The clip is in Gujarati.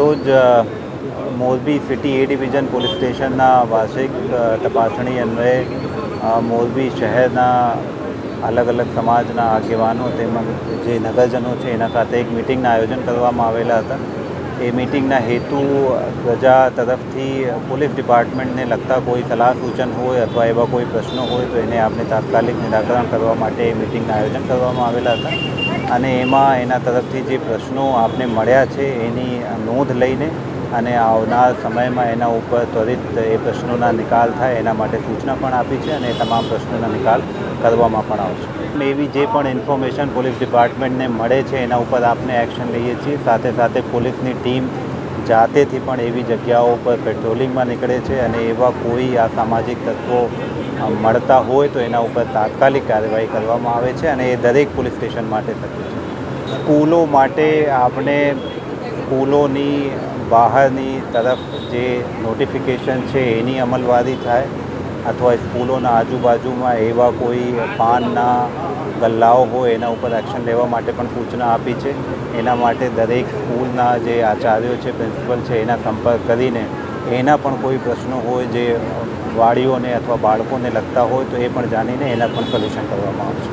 A, Morbi city A division police સ્ટેશનના વાર્ષિક તપાસણી અન્વયે મોરબી શહેરના અલગ અલગ સમાજના આગેવાનો તેમજ જે નગરજનો છે એના સાથે એક મિટિંગના આયોજન કરવામાં આવેલા હતા. એ મિટિંગના હેતુ પ્રજા તરફથી પોલીસ ડિપાર્ટમેન્ટને લગતા કોઈ સલાહ સૂચન હોય અથવા એવા કોઈ પ્રશ્નો હોય તો એને આપણે તાત્કાલિક નિરાકરણ કરવા માટે એ મિટિંગના આયોજન કરવામાં આવેલા હતા. અને એમાં એના તરફથી જે પ્રશ્નો આપને મળ્યા છે, એની નોંધ લઈને અને આવનાર સમયમાં એના ઉપર ત્વરિત એ પ્રશ્નોના નિકાલ થાય, એના માટે સૂચના પણ આપી છે અને તમામ પ્રશ્નોના નિકાલ કરવામાં પણ આવશે. એવી જે પણ ઇન્ફોર્મેશન પોલીસ ડિપાર્ટમેન્ટને મળે છે, એના ઉપર આપને એક્શન લઈએ છીએ. સાથે સાથે પોલીસની ટીમ જાતેથી પણ એવી જગ્યાઓ પર પેટ્રોલિંગમાં નીકળે છે અને એવા કોઈ આ સામાજિક તત્વો મળતા હોય તો એના ઉપર તાત્કાલિક કાર્યવાહી કરવામાં આવે છે અને એ દરેક પોલીસ સ્ટેશન માટે થતું છે. સ્કૂલો માટે આપણે સ્કૂલોની બહારની તરફ જે નોટિફિકેશન છે એની અમલવારી થાય અથવા સ્કૂલોના આજુબાજુમાં એવા કોઈ પાનના ગલ્લાઓ હોય, એના ઉપર એક્શન લેવા માટે પણ સૂચના આપી છે. એના માટે દરેક સ્કૂલના જે આચાર્યો છે, પ્રિન્સિપલ છે, એના સંપર્ક કરીને એના પણ કોઈ પ્રશ્નો હોય જે વાળીઓને અથવા બાળકોને લગતા હોય તો એ પણ જાણીને એના પણ સોલ્યુશન કરવામાં આવશે.